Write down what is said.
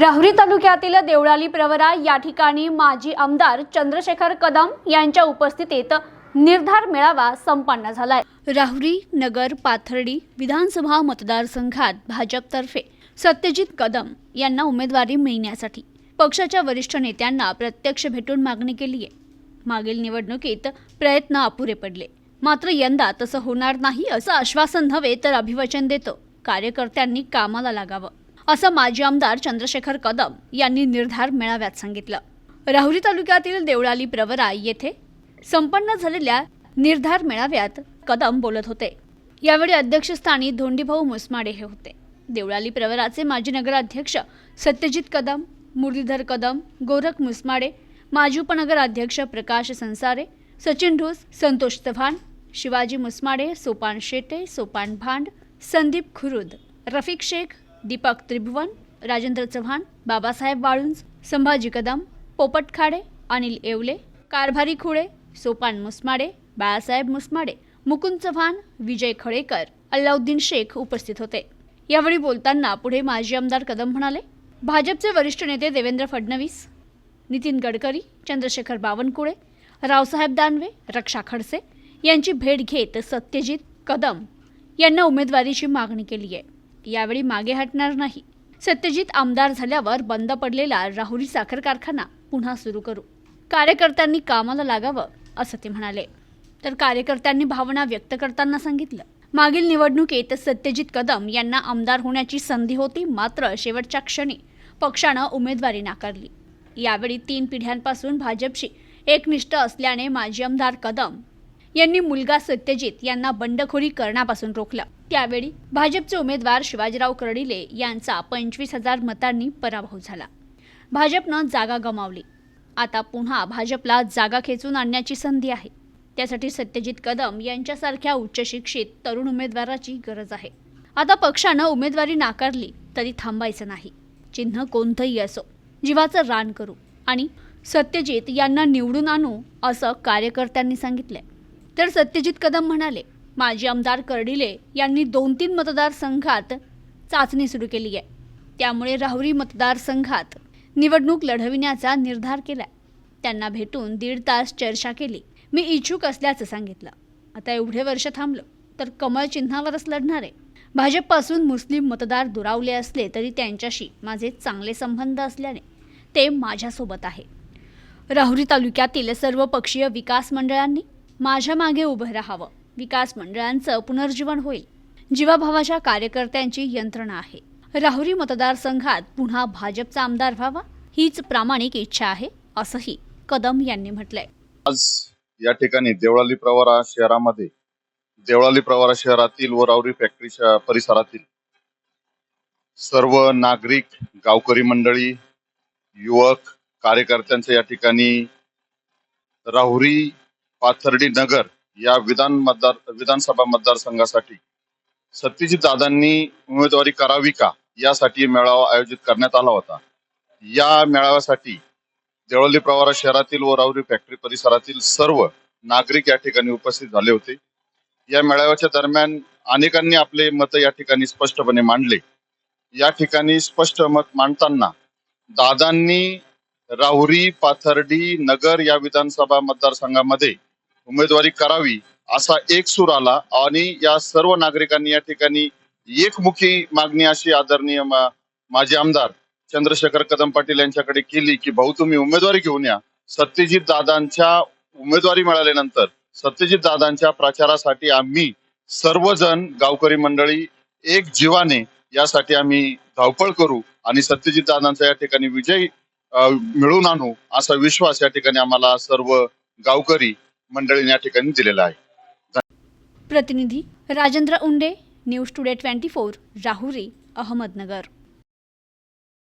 राहुरी तालुक्यातील देवळाली प्रवरा या ठिकाणी माजी आमदार चंद्रशेखर कदम यांच्या उपस्थितीत निर्धार मेळावा संपन्न झालाय. राहुरी नगर पाथर्डी विधानसभा मतदारसंघात भाजपतर्फे सत्यजित कदम यांना उमेदवारी मिळण्यासाठी पक्षाच्या वरिष्ठ नेत्यांना प्रत्यक्ष भेटून मागणी केली आहे. मागील निवडणुकीत प्रयत्न अपुरे पडले. मात्र यंदा तसं होणार नाही असं आश्वासन नव्हे तर अभिवचन देतो. कार्यकर्त्यांनी कामाला लागावं. असं माजी आमदार चंद्रशेखर कदम यांनी निर्धार मेळाव्यात सांगितलं. राहुरी तालुक्यातील देवळाली प्रवरा येथे संपन्न झालेल्या निर्धार मेळाव्यात कदम बोलत होते. यावेळी अध्यक्षस्थानी धोंडीभाऊ मुसमाडे हे होते. देवळाली प्रवराचे माजी नगराध्यक्ष सत्यजित कदम मुरलीधर कदम गोरख मुसमाडे माजी उपनगराध्यक्ष प्रकाश संसारे सचिन ढोस संतोष चव्हाण शिवाजी मुसमाडे सोपान शेटे सोपान भांड संदीप खुरुद रफिक शेख दीपक त्रिभुवन राजेंद्र चव्हाण बाबासाहेब वाळुंज संभाजी कदम पोपट खाडे अनिल येवले कारभारी खुळे सोपान मुसमाडे बाळासाहेब मुसमाडे मुकुंद चव्हाण विजय खळेकर अल्लाउद्दीन शेख उपस्थित होते. यावेळी बोलताना पुढे माजी आमदार कदम म्हणाले भाजपचे वरिष्ठ नेते देवेंद्र फडणवीस नितीन गडकरी चंद्रशेखर बावनकुळे रावसाहेब दानवे रक्षा खडसे यांची भेट घेत सत्यजित कदम यांना उमेदवारीची मागणी केली आहे यावेळी मागे हटणार नाही. सत्यजित आमदार झाल्यावर बंद पडलेला राहुरी साखर कारखाना पुन्हा सुरू करू. कार्यकर्त्यांनी कामाला लागावं असं ते म्हणाले. तर कार्यकर्त्यांनी भावना व्यक्त करताना सांगितलं. मागील निवडणुकीत सत्यजित कदम यांना आमदार होण्याची संधी होती मात्र शेवटच्या क्षणी पक्षानं उमेदवारी नाकारली. यावेळी तीन पिढ्यांपासून भाजपशी एकनिष्ठ असल्याने माजी आमदार कदम यांनी मुलगा सत्यजित यांना बंडखोरी करण्यापासून रोखलं. त्यावेळी भाजपचे उमेदवार शिवाजीराव कर्डिले यांचा पंचवीस हजार मतांनी पराभव झाला. भाजपनं जागा गमावली. आता पुन्हा भाजपला जागा खेचून आणण्याची संधी आहे. त्यासाठी सत्यजित कदम यांच्यासारख्या उच्चशिक्षित तरुण उमेदवाराची गरज आहे. आता पक्षानं उमेदवारी नाकारली तरी थांबायचं नाही. चिन्ह कोणतंही असो जीवाचं रान करू आणि सत्यजित यांना निवडून आणू असं कार्यकर्त्यांनी सांगितलंय. तर सत्यजित कदम म्हणाले माजी आमदार कर्डिले यांनी दोन तीन मतदारसंघात चाचणी सुरू केली आहे. त्यामुळे राहुरी मतदारसंघात निवडणूक लढविण्याचा निर्धार केला त्यांना भेटून दीड तास चर्चा केली. मी इच्छुक असल्याचं सांगितलं. आता एवढे वर्ष थांबलं तर कमळ चिन्हावरच लढणार आहे. भाजपपासून मुस्लिम मतदार दुरावले असले तरी त्यांच्याशी माझे चांगले संबंध असल्याने ते माझ्यासोबत आहे. राहुरी तालुक्यातील सर्व पक्षीय विकास मंडळांनी माझ्या मागे उभं राहावं. विकास मंडळांचं पुनर्जीवन होईल. जीवाभावाच्या कार्यकर्त्यांची यंत्रणा आहे. राहुरी मतदारसंघात पुन्हा भाजपचा आमदार व्हावा हीच प्रामाणिक इच्छा आहे असंही कदम यांनी म्हटलंय. आज या ठिकाणी देवळाली प्रवारा शहरामध्ये देवळाली प्रवारा शहरातील व रावरी फॅक्टरीच्या परिसरातील सर्व नागरिक गावकरी मंडळी युवक कार्यकर्त्यांचं या ठिकाणी राहुरी पाथर्डी नगर या विधान मतदार विधानसभा मतदारसंघासाठी सत्यजित दादांनी उमेदवारी करावी का? यासाठी मेळावा आयोजित करण्यात आला होता. या मेळाव्यासाठी देवळली प्रवारा शहरातील व राहुरी फॅक्टरी परिसरातील सर्व नागरिक या ठिकाणी उपस्थित झाले होते. या मेळाव्याच्या दरम्यान अनेकांनी आपले मत या ठिकाणी स्पष्टपणे मांडले. या ठिकाणी स्पष्ट मत मांडताना दादांनी राहुरी पाथर्डी नगर या विधानसभा मतदारसंघामध्ये उमेदवारी करावी असा एक सूर आला आणि या सर्व नागरिकांनी या ठिकाणी एकमुखी मागणी अशी आदरणीय मा- माजी आमदार चंद्रशेखर कदम पाटील यांच्याकडे केली की भाऊ तुम्ही उमेदवारी घेऊन या. सत्यजित दादांच्या उमेदवारी मिळाल्यानंतर सत्यजित दादांच्या प्रचारासाठी आम्ही सर्वजण गावकरी मंडळी एक जीवाने यासाठी आम्ही धावपळ करू आणि सत्यजित दादांचा या ठिकाणी विजय मिळून मिळवून आणू असा विश्वास या ठिकाणी आम्हाला सर्व गावकरी मंडळीने या ठिकाणी दिलेला आहे. प्रतिनिधी Rajendra Unde news today twenty four Rahuri Ahmednagar.